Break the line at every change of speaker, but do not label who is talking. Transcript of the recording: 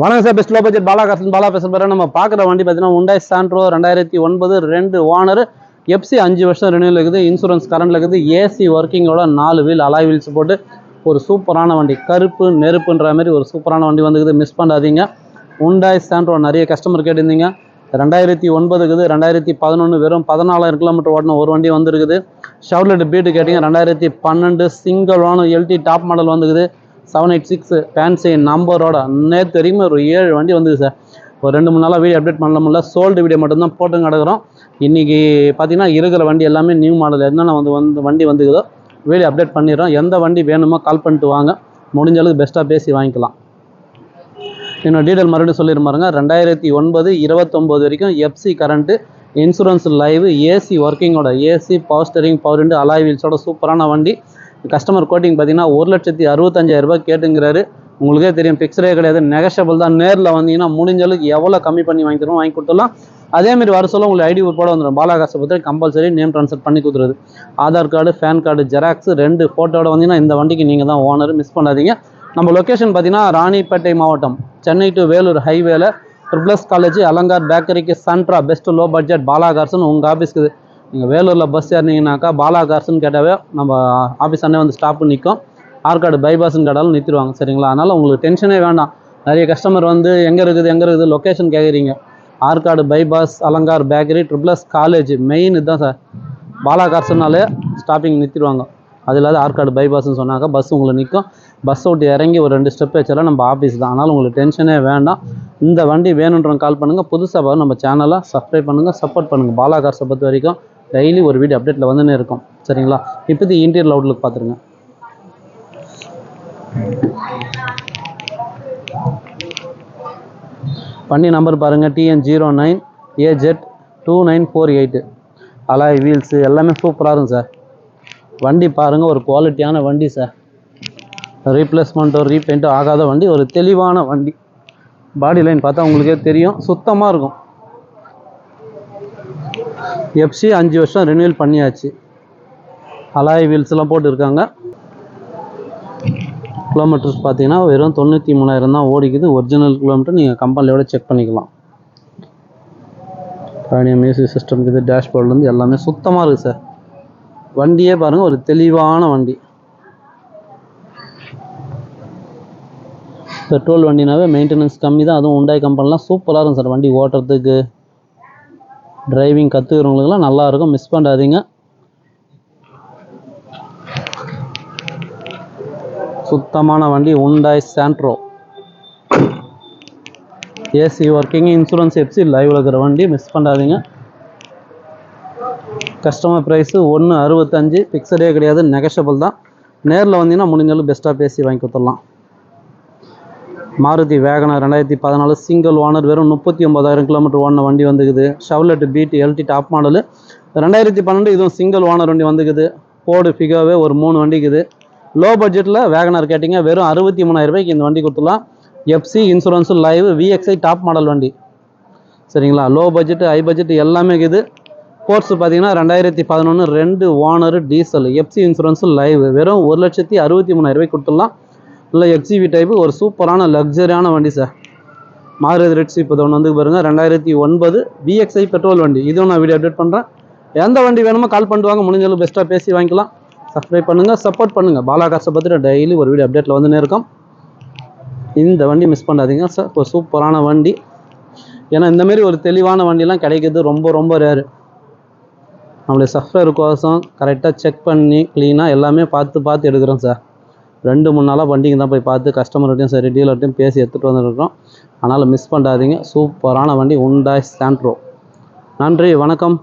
வணக்கம் sir. Best low budget பாலாகாசன் பாலா பேச போகிறேன் நம்ம பார்க்குற வண்டி பார்த்தீங்கன்னா உண்டாய் சாண்ட்ரோ ரெண்டாயிரத்தி ஒன்பது ரெண்டு ஓனர். எஃப்சி அஞ்சு வருஷம் ரெனியூல் இருக்குது. இன்சூரன்ஸ் கரண்டில் இருக்குது. ஏசி ஒர்க்கிங்கோட நாலு வீல் அலாய் வீல்ஸ் போட்டு ஒரு சூப்பரான வண்டி. கருப்பு நெருப்புன்ற மாதிரி ஒரு சூப்பரான வண்டி வந்துக்குது. மிஸ் பண்ணாதீங்க. உண்டாய் சாண்ட்ரோ நிறைய கஸ்டமர் கேட்டிருந்தீங்க. ரெண்டாயிரத்தி ஒன்பதுக்குது ரெண்டாயிரத்தி பதினொன்று வெறும் பதினாலாயிரம் கிலோமீட்டர் ஓட்டின ஒரு வண்டி வந்துருக்குது. ஷவுலெட் பீட்டு கேட்டிங்க. ரெண்டாயிரத்தி பன்னெண்டு single one LT top model வந்துக்குது. Seven eight six fancy நம்பரோட நேற்று வரைக்கும் ஒரு ஏழு வண்டி வந்தது சார் ஒரு ரெண்டு மூணு நாளாக வீடியோ அப்டேட் பண்ண முடியல. சோல்டு வீடியோ மட்டும்தான் போட்டு கிடக்கிறோம். இன்றைக்கி பார்த்தீங்கன்னா இருக்கிற வண்டி எல்லாமே நியூ மாடல் என்னென்ன வந்து வந்து வண்டி வந்துக்குதோ வீடியோ அப்டேட் பண்ணிடுறோம். எந்த வண்டி வேணுமோ கால் பண்ணிட்டு வாங்க. முடிஞ்ச அளவுக்கு பெஸ்ட்டாக பேசி வாங்கிக்கலாம். இன்னும் டீட்டெயில் மறுபடியும் சொல்லியிருப்பாருங்க ரெண்டாயிரத்தி ஒன்பது இருபத்தொம்போது வரைக்கும் FC current insurance live AC ஒர்க்கிங்கோட AC power steering power window alloy வீல்ஸோட சூப்பரான வண்டி. கஸ்டமர் கோட்டிங் பார்த்தீங்கன்னா ஒரு லட்சத்தி அறுபத்தஞ்சாயிரம் ரூபாய் கேட்டுங்கிறாரு. உங்களுக்கே தெரியும் ஃபிக்ஸ்டே கிடையாது நெகஷபிள் தான். நேரில் வந்தீங்கன்னா முடிஞ்ச அளவுக்கு எவ்வளோ கம்மி பண்ணி வாங்கி தருவோம் வாங்கி கொடுத்துடலாம். அதேமாதிரி வர சொல்ல உங்களுக்கு ஐடி போட வந்துடும். பாலாகாசை பற்றி கம்பல்சரி நேம் ட்ரான்ஸ்ஃபர் பண்ணி கொடுத்துருது. Aadhaar card PAN card xerox ரெண்டு ஃபோட்டோட வந்தீங்கன்னா இந்த வண்டிக்கு நீங்கள் தான் ஓனர் மிஸ் பண்ணாதீங்க. நம்ம லொக்கேஷன் பார்த்தீங்கன்னா ராணிப்பேட்டை மாவட்டம் சென்னை டு வேலூர் ஹைவேல ட்ரிபிள்எஸ் காலேஜ் அலங்கார் பேக்கரிக்கு சன்ட்ரா பெஸ்ட் லோ பட்ஜெட் பாலாகார்ஸ்னு உங்கள் ஆஃபீஸ்க்கு நீங்கள் வேலூரில் பஸ் ஏறினீங்கனாக்கா பாலாகார்ஸ்னு கேட்டாவே நம்ம ஆஃபீஸ் அண்ணே வந்து ஸ்டாப்பு நிற்கும் ஆற்காடு பைபாஸ்னு கேட்டாலும் நிறுத்திடுவாங்க சரிங்களா? அதனால் உங்களுக்கு டென்ஷனே வேண்டாம். நிறைய கஸ்டமர் வந்து எங்கே இருக்குது எங்கே இருக்குது லொக்கேஷன் கேட்குறீங்க Arcot bypass Alankar bakery triple S college main இதுதான் சார் பாலாகார்ஸ்னாலே ஸ்டாப்பிங் நிறுத்திடுவாங்க. அது இல்லாத ஆற்காடு பைபாஸ்னு சொன்னாக்கா பஸ் உங்களை நிற்கும் பஸ் விட்டு இறங்கி ஒரு ரெண்டு ஸ்டெப் வச்சாலும் நம்ம ஆஃபீஸ் தான். அதனால் உங்களுக்கு டென்ஷனே வேண்டாம். இந்த வண்டி வேணுன்றவங்க கால் பண்ணுங்கள் புதுசாக நம்ம சேனலை சப்ஸ்கிரைப் பண்ணுங்கள் சப்போர்ட் பண்ணுங்கள் பாலாகார்ஸை பொறுத்த வரைக்கும் டெய்லி ஒரு வீடியோ அப்டேட்டில் வந்துன்னே இருக்கும். சரிங்களா? இப்போது இன்டீரியர் அவுட்லுக் பார்த்துருங்க வண்டி நம்பர் பாருங்கள் TN zero nine AJ two nine four eight alloy wheels எல்லாமே சூப்பராக இருக்கும் சார் வண்டி பாருங்கள் ஒரு குவாலிட்டியான வண்டி சார் ரீப்ளேஸ்மெண்ட்டோ ரீபெயிண்ட்டோ ஆகாத வண்டி ஒரு தெளிவான வண்டி. பாடி லைன் பார்த்தா உங்களுக்கே தெரியும். சுத்தமாக இருக்கும். எஃப்சி அஞ்சு வருஷம் ரினியூவல் பண்ணியாச்சு. அலாய் வீல்ஸ்லாம் போட்டுருக்காங்க. கிலோமீட்டர்ஸ் பார்த்தீங்கன்னா வெறும் தொண்ணூற்றி மூணாயிரம் தான் ஓடிக்குது. ஒரிஜினல் கிலோமீட்டர் நீங்கள் கம்பெனியோட செக் பண்ணிக்கலாம். பழைய மியூசிக் சிஸ்டம் இது டேஷ்போர்ட்லேருந்து எல்லாமே சுத்தமாக இருக்குது சார் வண்டியே பாருங்கள் ஒரு தெளிவான வண்டி. பெட்ரோல் வண்டினாவே மெயின்டெனன்ஸ் கம்மி தான். அதுவும் உண்டாய் கம்பெனிலாம் சூப்பராக இருக்கும் சார் வண்டி ஓட்டுறதுக்கு டிரைவிங் கற்றுக்கிறவங்களுக்குலாம் நல்லா இருக்கும். மிஸ் பண்ணாதீங்க. சுத்தமான வண்டி Hyundai Santro AC working insurance FC லைவில் இருக்கிற வண்டி மிஸ் பண்ணாதீங்க. கஸ்டமர் ப்ரைஸு ஒன்று அறுபத்தஞ்சு. ஃபிக்ஸடே கிடையாது. நெகஷபிள் தான். நேரில் வந்தீங்கன்னா முடிஞ்சாலும் பெஸ்ட்டாக பேசி வாங்கி கொடுத்துடலாம். மாருதி வேகனர் ரெண்டாயிரத்தி பதினாலு சிங்கிள் ஓனர் வெறும் முப்பத்தி ஒன்பதாயிரம் கிலோமீட்டர் ஓடின வண்டி வந்துக்குது. Chevrolet Beat LT top model ரெண்டாயிரத்தி பன்னெண்டு இதுவும் சிங்கிள் ஓனர் வண்டி வந்துக்குது. போர்டு ஃபிகோவே ஒரு மூணு வண்டிக்குது. லோ பட்ஜெட்டில் வேகனர் கேட்டிங்க. வெறும் அறுபத்தி மூணாயிரம் ரூபாய்க்கு இந்த வண்டி கொடுத்துலாம் FC insurance live VXI top model வண்டி. சரிங்களா? லோ பட்ஜெட்டு ஹை பட்ஜெட் எல்லாமே இருக்குது. ஸ்போர்ட்ஸ் பார்த்தீங்கன்னா ரெண்டாயிரத்தி பதினொன்று ரெண்டு owner diesel FC insurance live வெறும் ஒரு லட்சத்தி அறுபத்தி மூணாயிரம் ரூபாய்க்கு கொடுத்துடலாம். இல்லை எக்ஸிவி டைப்பு ஒரு சூப்பரான லக்ஸரியான வண்டி சார் மாருதி ரெட்ஸ் இப்போ ஒன்று வந்து பாருங்கள் ரெண்டாயிரத்தி ஒன்பது பிஎக்ஸ்ஐ பெட்ரோல் வண்டி. இதுவும் நான் வீடியோ அப்டேட் பண்ணுறேன் எந்த வண்டி வேணுமோ கால் பண்ணிட்டு வாங்க முடிஞ்சாலும் பெஸ்ட்டாக பேசி வாங்கிக்கலாம். சப்ஸ்கிரைப் பண்ணுங்கள் சப்போர்ட் பண்ணுங்கள் பாலாகாசை பற்றி டெய்லி ஒரு வீடியோ அப்டேட்டில் வந்துன்னே இருக்கும். இந்த வண்டி மிஸ் பண்ணாதீங்க சார் ஒரு சூப்பரான வண்டி. ஏன்னா இந்தமாரி ஒரு தெளிவான வண்டிலாம் கிடைக்கிறது ரொம்ப ரொம்ப ரேரு நம்மளுடைய சஃப்ட்வேர் கோசம் கரெக்டாக செக் பண்ணி க்ளீனாக எல்லாமே பார்த்து பார்த்து எடுக்கிறோம் சார் ரெண்டு மூணு நாளாக வண்டிங்க தான் போய் பார்த்து கஸ்டமர்கிட்டையும் சரி டீலர்கிட்டையும் பேசி எடுத்துகிட்டு வந்துருக்கோம். அதனால் மிஸ் பண்ணாதீங்க சூப்பரான வண்டி உண்டாய் சாண்ட்ரோ நன்றி வணக்கம்.